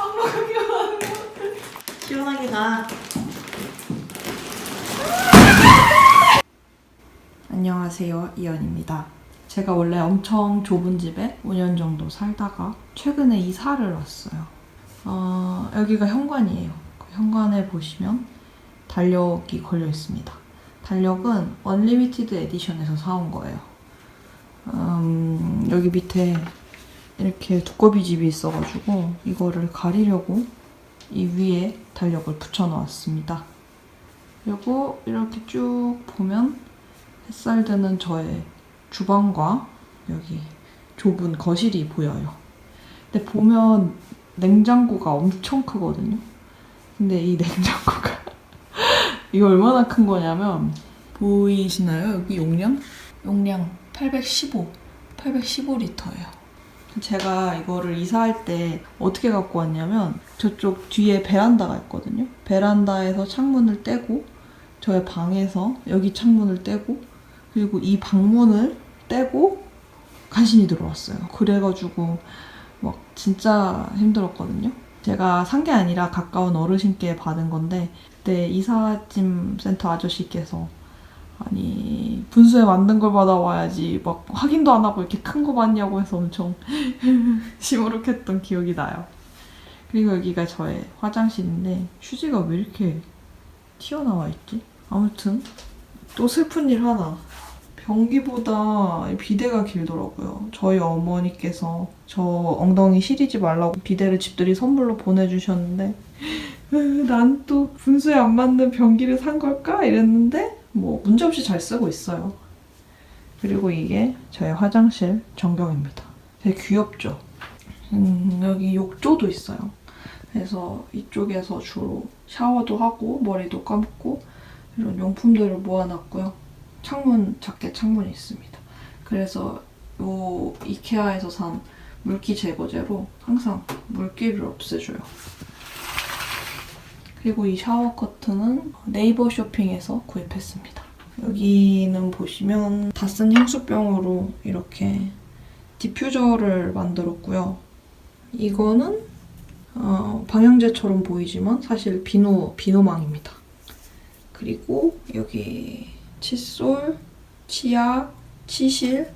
엄마가 기억나는 거. 시원하게 가. 안녕하세요 이연입니다. 제가 원래 엄청 좁은 집에 5년 정도 살다가 최근에 이사를 왔어요. 어, 여기가 현관이에요. 그 현관에 보시면 달력이 걸려 있습니다. 달력은 언리미티드 에디션에서 사온 거예요. 음, 여기 밑에 이렇게 두꺼비 집이 있어가지고 이거를 가리려고 이 위에 달력을 붙여 놓았습니다. 그리고 이렇게 쭉 보면 햇살 드는 저의 주방과 여기 좁은 거실이 보여요. 근데 보면 냉장고가 엄청 크거든요. 근데 이 냉장고가 이거 얼마나 큰 거냐면 보이시나요? 여기 용량? 용량 815, 815리터예요. 제가 이거를 이사할 때 어떻게 갖고 왔냐면 저쪽 뒤에 베란다가 있거든요. 베란다에서 창문을 떼고 저의 방에서 여기 창문을 떼고 그리고 이 방문을 떼고 간신히 들어왔어요. 그래가지고 막 진짜 힘들었거든요. 제가 산 게 아니라 가까운 어르신께 받은 건데 그때 이삿짐 센터 아저씨께서 아니 분수에 맞는 걸 받아와야지 막 확인도 안 하고 이렇게 큰 거 받냐고 해서 엄청 시무룩했던 기억이 나요. 그리고 여기가 저의 화장실인데 휴지가 왜 이렇게 튀어나와 있지? 아무튼 또 슬픈 일 하나. 변기보다 비대가 길더라고요. 저희 어머니께서 저 엉덩이 시리지 말라고 비대를 집들이 선물로 보내주셨는데 난 또 분수에 안 맞는 변기를 산 걸까? 이랬는데 뭐 문제없이 잘 쓰고 있어요. 그리고 이게 저의 화장실 전경입니다. 되게 귀엽죠? 음, 여기 욕조도 있어요. 그래서 이쪽에서 주로 샤워도 하고 머리도 감고 이런 용품들을 모아놨고요. 창문 작게 창문이 있습니다. 그래서 요 이케아에서 산 물기 제거제로 항상 물기를 없애줘요. 그리고 이 샤워 커튼은 네이버 쇼핑에서 구입했습니다. 여기는 보시면 다 쓴 향수병으로 이렇게 디퓨저를 만들었고요. 이거는 어, 방향제처럼 보이지만 사실 비누 비누망입니다. 그리고 여기 칫솔, 치약, 치실,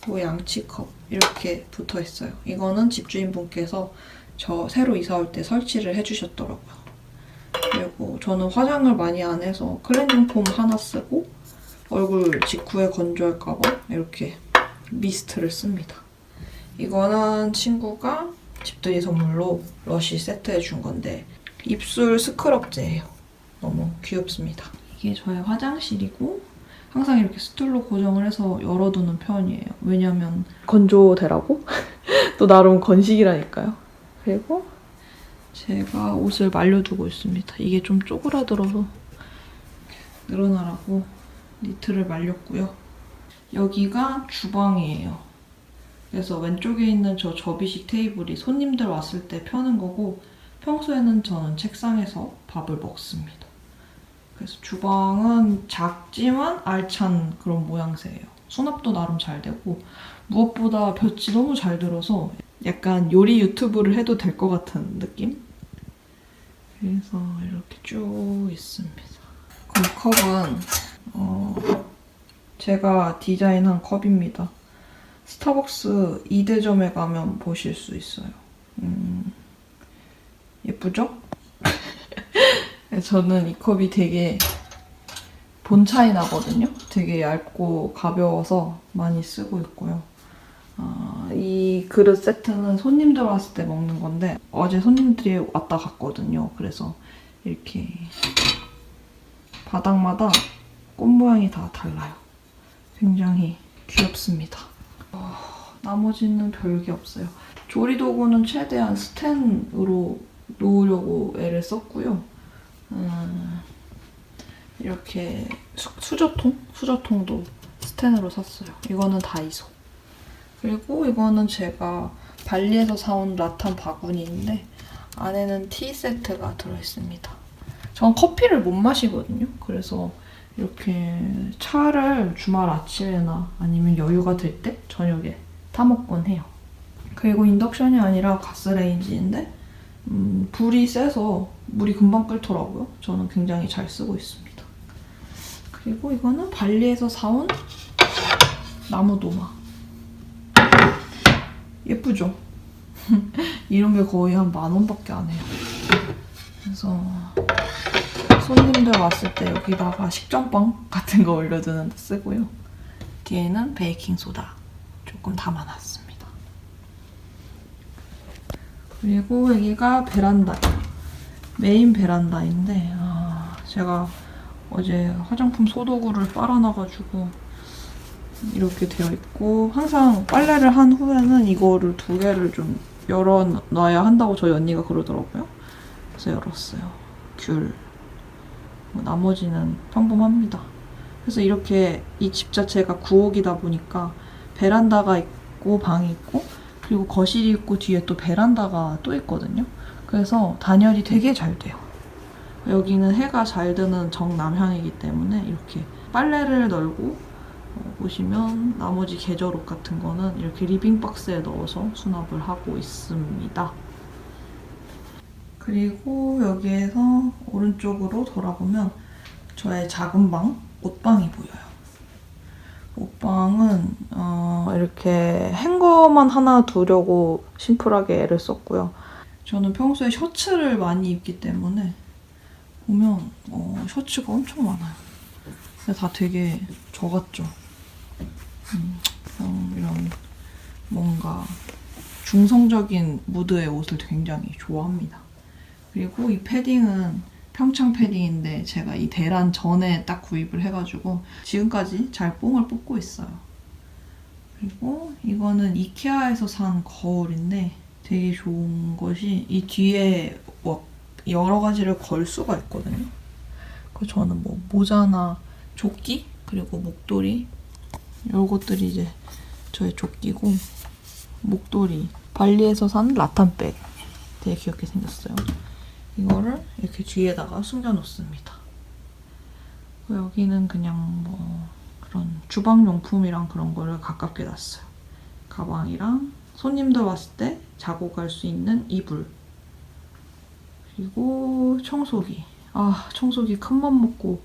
그리고 양치컵 이렇게 붙어 있어요. 이거는 집주인분께서 저 새로 이사 올 때 설치를 해주셨더라고요. 그리고 저는 화장을 많이 안 해서 클렌징 폼 하나 쓰고 얼굴 직후에 건조할까봐 이렇게 미스트를 씁니다. 이거는 친구가 집들이 선물로 러쉬 세트해 준 건데 입술 스크럽제예요. 너무 귀엽습니다. 이게 저의 화장실이고 항상 이렇게 스툴로 고정을 해서 열어두는 편이에요. 왜냐면 건조되라고? 또 나름 건식이라니까요. 그리고 제가 옷을 말려두고 있습니다. 이게 좀 쪼그라들어서 늘어나라고 니트를 말렸고요. 여기가 주방이에요. 그래서 왼쪽에 있는 저 접이식 테이블이 손님들 왔을 때 펴는 거고 평소에는 저는 책상에서 밥을 먹습니다. 그래서 주방은 작지만 알찬 그런 모양새예요. 수납도 나름 잘 되고 무엇보다 볕이 너무 잘 들어서 약간 요리 유튜브를 해도 될 것 같은 느낌? 그래서 이렇게 쭉 있습니다. 그 컵은 어, 제가 디자인한 컵입니다. 스타벅스 2대점에 가면 보실 수 있어요. 음, 예쁘죠? 저는 이 컵이 되게 본 차이 나거든요. 되게 얇고 가벼워서 많이 쓰고 있고요. 그릇 세트는 손님들 왔을 때 먹는 건데 어제 손님들이 왔다 갔거든요. 그래서 이렇게 바닥마다 꽃 모양이 다 달라요. 굉장히 귀엽습니다. 어, 나머지는 별게 없어요. 조리 도구는 최대한 스텐으로 놓으려고 애를 썼고요. 음, 이렇게 수, 수저통? 수저통도 스텐으로 샀어요. 이거는 다이소. 그리고 이거는 제가 발리에서 사온 라탄 바구니인데 안에는 티 세트가 들어있습니다. 전 커피를 못 마시거든요. 그래서 이렇게 차를 주말 아침에나 아니면 여유가 될 때 저녁에 타 먹곤 해요. 그리고 인덕션이 아니라 가스레인지인데 음, 불이 세서 물이 금방 끓더라고요. 저는 굉장히 잘 쓰고 있습니다. 그리고 이거는 발리에서 사온 나무 도마. 예쁘죠? 이런 게 거의 한 만 원밖에 안 해요. 그래서 손님들 왔을 때 여기다가 식전빵 같은 거 올려두는 데 쓰고요. 뒤에는 베이킹 소다 조금 담아놨습니다. 그리고 여기가 베란다예요. 메인 베란다인데 아, 제가 어제 화장품 소도구를 빨아놔가지고 이렇게 되어 있고 항상 빨래를 한 후에는 이거를 두 개를 좀 열어놔야 한다고 저희 언니가 그러더라고요. 그래서 열었어요. 귤. 뭐 나머지는 평범합니다. 그래서 이렇게 이 집 자체가 구옥이다 보니까 베란다가 있고 방이 있고 그리고 거실이 있고 뒤에 또 베란다가 또 있거든요. 그래서 단열이 되게 잘 돼요. 여기는 해가 잘 드는 정남향이기 때문에 이렇게 빨래를 널고 어, 보시면 나머지 계절 옷 같은 거는 이렇게 리빙 박스에 넣어서 수납을 하고 있습니다. 그리고 여기에서 오른쪽으로 돌아보면 저의 작은 방, 옷방이 보여요. 옷방은 어, 이렇게 행거만 하나 두려고 심플하게 애를 썼고요. 저는 평소에 셔츠를 많이 입기 때문에 보면 어, 셔츠가 엄청 많아요. 근데 다 되게 저 같죠? 음, 음, 이런 뭔가 중성적인 무드의 옷을 굉장히 좋아합니다. 그리고 이 패딩은 평창 패딩인데 제가 이 대란 전에 딱 구입을 해가지고 지금까지 잘 뽕을 뽑고 있어요. 그리고 이거는 이케아에서 산 거울인데 되게 좋은 것이 이 뒤에 뭐 여러 가지를 걸 수가 있거든요. 그 저는 뭐 모자나 조끼 그리고 목도리 요것들이 이제 저의 조끼고 목도리 발리에서 산 라탄백 되게 귀엽게 생겼어요. 이거를 이렇게 뒤에다가 숨겨놓습니다. 여기는 그냥 뭐 그런 주방용품이랑 그런 거를 가깝게 놨어요. 가방이랑 손님들 왔을 때 자고 갈 수 있는 이불 그리고 청소기 아 청소기 큰 맘 먹고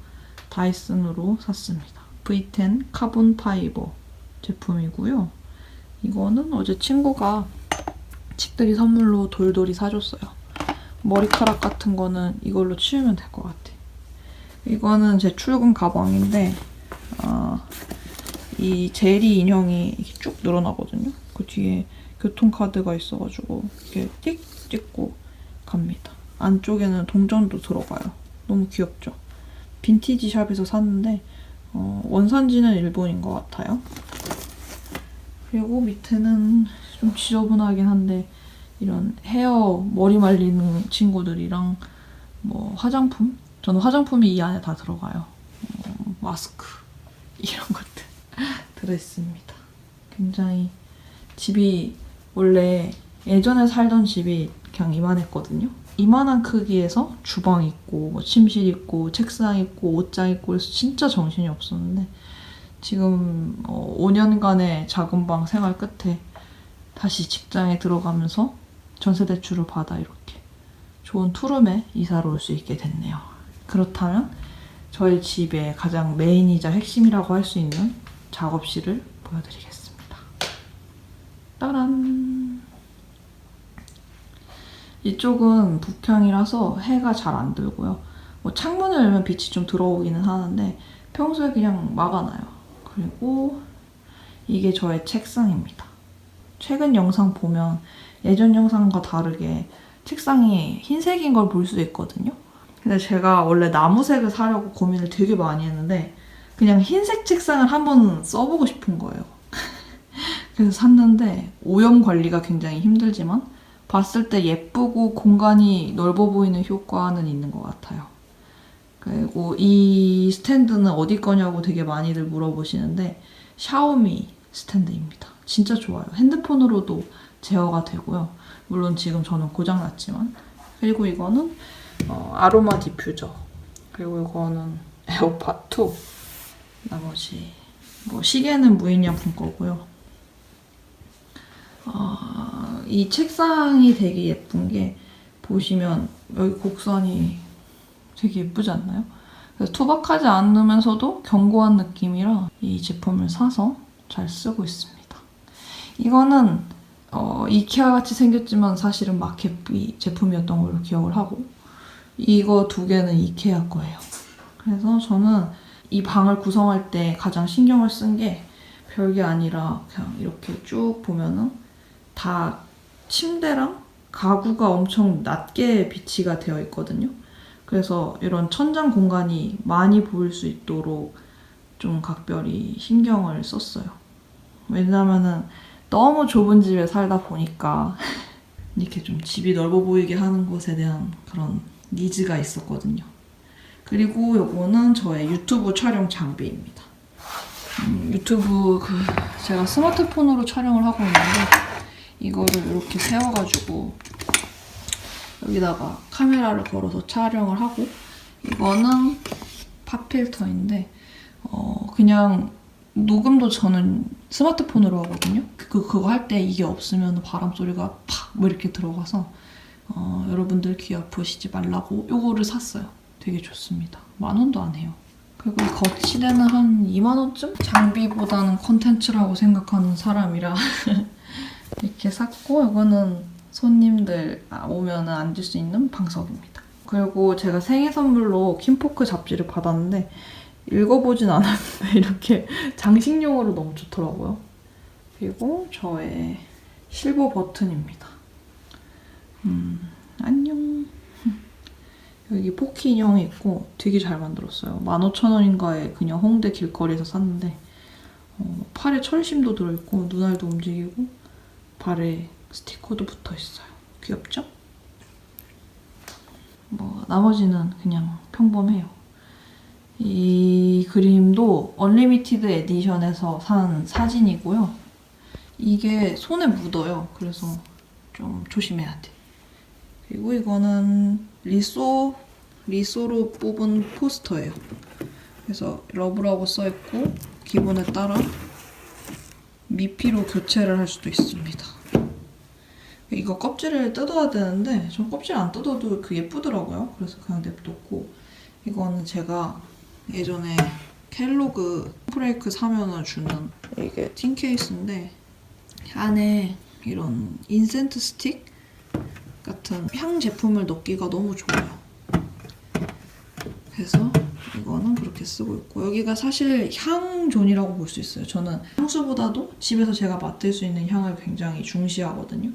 다이슨으로 샀습니다. V10 카본 파이버 제품이고요. 이거는 어제 친구가 집들이 선물로 돌돌이 사줬어요. 머리카락 같은 거는 이걸로 치우면 될 것 같아. 이거는 제 출근 가방인데 어, 이 제리 인형이 쭉 늘어나거든요. 그 뒤에 교통카드가 있어가지고 이렇게 띡 찍고 갑니다. 안쪽에는 동전도 들어가요. 너무 귀엽죠? 빈티지 샵에서 샀는데 어, 원산지는 일본인 것 같아요. 그리고 밑에는 좀 지저분하긴 한데 이런 헤어 머리 말리는 친구들이랑 뭐 화장품? 저는 화장품이 이 안에 다 들어가요. 어, 마스크 이런 것들 들어있습니다. 굉장히 집이 원래 예전에 살던 집이 그냥 이만했거든요 이만한 크기에서 주방 있고 뭐 침실 있고 책상 있고 옷장 있고 그래서 진짜 정신이 없었는데 지금 어, 5년간의 작은 방 생활 끝에 다시 직장에 들어가면서 전세 대출을 받아 이렇게 좋은 투룸에 이사를 올 수 있게 됐네요. 그렇다면 저희 집의 가장 메인이자 핵심이라고 할 수 있는 작업실을 보여드리겠습니다. 따란! 이쪽은 북향이라서 해가 잘 안 들고요. 뭐 창문을 열면 빛이 좀 들어오기는 하는데 평소에 그냥 막아놔요. 그리고 이게 저의 책상입니다. 최근 영상 보면 예전 영상과 다르게 책상이 흰색인 걸 볼 수 있거든요. 근데 제가 원래 나무색을 사려고 고민을 되게 많이 했는데 그냥 흰색 책상을 한번 써보고 싶은 거예요. 그래서 샀는데 오염 관리가 굉장히 힘들지만 봤을 때 예쁘고 공간이 넓어 보이는 효과는 있는 것 같아요. 그리고 이 스탠드는 어디 거냐고 되게 많이들 물어보시는데 샤오미 스탠드입니다. 진짜 좋아요. 핸드폰으로도 제어가 되고요. 물론 지금 저는 고장났지만 그리고 이거는 어, 아로마 디퓨저 그리고 이거는 에어팟 2 나머지 뭐 시계는 무인양품 거고요. 어, 이 책상이 되게 예쁜 게 보시면 여기 곡선이 되게 예쁘지 않나요? 그래서 투박하지 않으면서도 견고한 느낌이라 이 제품을 사서 잘 쓰고 있습니다. 이거는 어, 이케아 같이 생겼지만 사실은 마켓비 제품이었던 걸로 기억을 하고 이거 두 개는 이케아 거예요. 그래서 저는 이 방을 구성할 때 가장 신경을 쓴 게 별게 아니라 그냥 이렇게 쭉 보면은 다 침대랑 가구가 엄청 낮게 비치가 되어 있거든요. 그래서 이런 천장 공간이 많이 보일 수 있도록 좀 각별히 신경을 썼어요. 왜냐면은 너무 좁은 집에 살다 보니까 이렇게 좀 집이 넓어 보이게 하는 것에 대한 그런 니즈가 있었거든요. 그리고 요거는 저의 유튜브 촬영 장비입니다. 음, 유튜브 그 제가 스마트폰으로 촬영을 하고 있는데 이거를 이렇게 세워가지고 여기다가 카메라를 걸어서 촬영을 하고 이거는 팝필터인데 어 그냥 녹음도 저는 스마트폰으로 하거든요. 그 그거 할 때 이게 없으면 바람 소리가 팍 뭐 이렇게 들어가서 어, 여러분들 귀 아프시지 말라고 요거를 샀어요. 되게 좋습니다. 만 원도 안 해요. 그리고 이 거치대는 한 2만 원쯤? 장비보다는 콘텐츠라고 생각하는 사람이라 이렇게 샀고 이거는 손님들 오면은 앉을 수 있는 방석입니다. 그리고 제가 생일 선물로 킴포크 잡지를 받았는데 읽어보진 않았는데 이렇게 장식용으로 너무 좋더라고요. 그리고 저의 실버 버튼입니다. 음, 안녕. 여기 포키 인형이 있고 되게 잘 만들었어요. 15,000원인가에 그냥 홍대 길거리에서 샀는데 어, 팔에 철심도 들어있고 눈알도 움직이고 발에 스티커도 붙어 있어요. 귀엽죠? 뭐 나머지는 그냥 평범해요. 이 그림도 언리미티드 에디션에서 산 사진이고요. 이게 손에 묻어요. 그래서 좀 조심해야 돼. 그리고 이거는 리소 리소로 뽑은 포스터예요. 그래서 러브라고 써 있고 기본에 따라 미피로 교체를 할 수도 있습니다. 이거 껍질을 뜯어야 되는데 전 껍질 안 뜯어도 그 예쁘더라고요. 그래서 그냥 냅뒀고 이거는 제가 예전에 켈로그 프레이크 사면은 주는 이게 틴 케이스인데 안에 이런 인센트 스틱 같은 향 제품을 넣기가 너무 좋아요. 그래서 이 거는 그렇게 쓰고 있고 여기가 사실 향존이라고 볼 수 있어요. 저는 향수보다도 집에서 제가 맡을 수 있는 향을 굉장히 중시하거든요.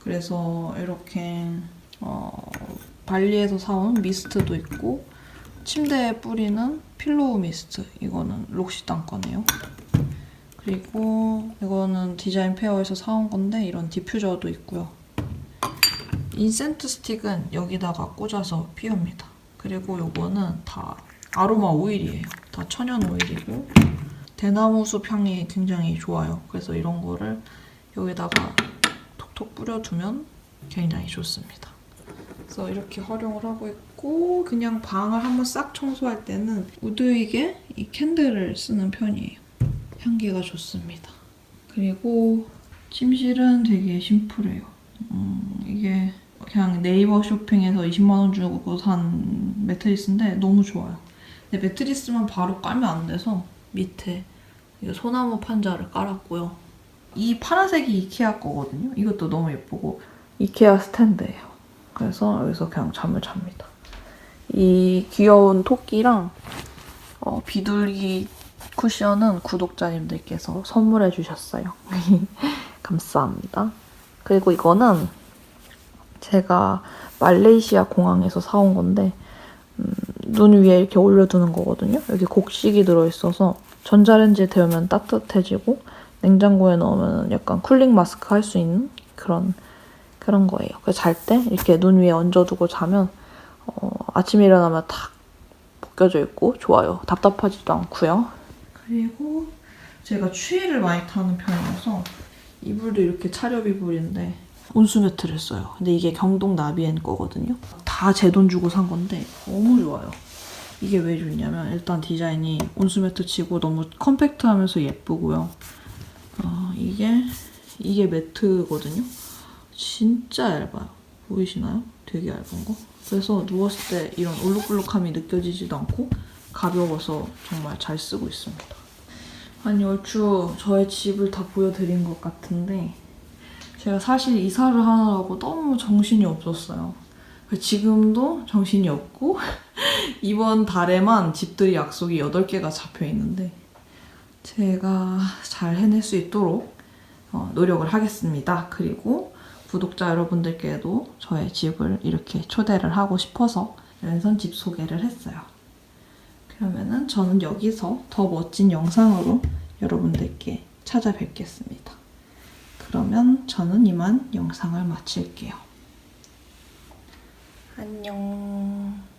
그래서 이렇게 어, 발리에서 사온 미스트도 있고 침대에 뿌리는 필로우 미스트 이거는 록시땅 거네요. 그리고 이거는 디자인 페어에서 사온 건데 이런 디퓨저도 있고요. 인센트 스틱은 여기다가 꽂아서 피웁니다. 그리고 요거는 다 아로마 오일이에요. 다 천연 오일이고 대나무 숲 향이 굉장히 좋아요. 그래서 이런 거를 여기다가 톡톡 뿌려두면 굉장히 좋습니다. 그래서 이렇게 활용을 하고 있고 그냥 방을 한번 싹 청소할 때는 우드윅에 이 캔들을 쓰는 편이에요. 향기가 좋습니다. 그리고 침실은 되게 심플해요. 음, 이게 그냥 네이버 쇼핑에서 20만 원 주고 산 매트리스인데 너무 좋아요. 근데 매트리스만 바로 깔면 안 돼서 밑에 이 소나무 판자를 깔았고요. 이 파란색이 이케아 거거든요. 이것도 너무 예쁘고 이케아 스탠드예요. 그래서 여기서 그냥 잠을 잡니다. 이 귀여운 토끼랑 어, 비둘기 쿠션은 구독자님들께서 선물해 주셨어요. 감사합니다. 그리고 이거는 제가 말레이시아 공항에서 사온 건데 음, 눈 위에 이렇게 올려두는 거거든요. 여기 곡식이 들어있어서 전자레인지에 데우면 따뜻해지고 냉장고에 넣으면 약간 쿨링 마스크 할 수 있는 그런 그런 거예요. 그래서 잘 때 이렇게 눈 위에 얹어두고 자면 어, 아침에 일어나면 탁 벗겨져 있고 좋아요. 답답하지도 않고요. 그리고 제가 추위를 많이 타는 편이라서 이불도 이렇게 차렵 이불인데 온수 매트를 써요. 근데 이게 경동 나비엔 거거든요. 다 제 돈 주고 산 건데 너무 좋아요. 이게 왜 좋냐면 일단 디자인이 온수 매트 치고 너무 컴팩트하면서 예쁘고요. 어, 이게 이게 매트거든요. 진짜 얇아요. 보이시나요? 되게 얇은 거. 그래서 누웠을 때 이런 울룩불룩함이 느껴지지도 않고 가벼워서 정말 잘 쓰고 있습니다. 아니 얼추 저의 집을 다 보여드린 것 같은데 제가 사실 이사를 하느라고 너무 정신이 없었어요. 지금도 정신이 없고 이번 달에만 집들이 약속이 8개가 잡혀 있는데 제가 잘 해낼 수 있도록 어, 노력을 하겠습니다. 그리고 구독자 여러분들께도 저의 집을 이렇게 초대를 하고 싶어서 랜선 집 소개를 했어요. 그러면은 저는 여기서 더 멋진 영상으로 여러분들께 찾아뵙겠습니다. 그러면 저는 이만 영상을 마칠게요. 안녕.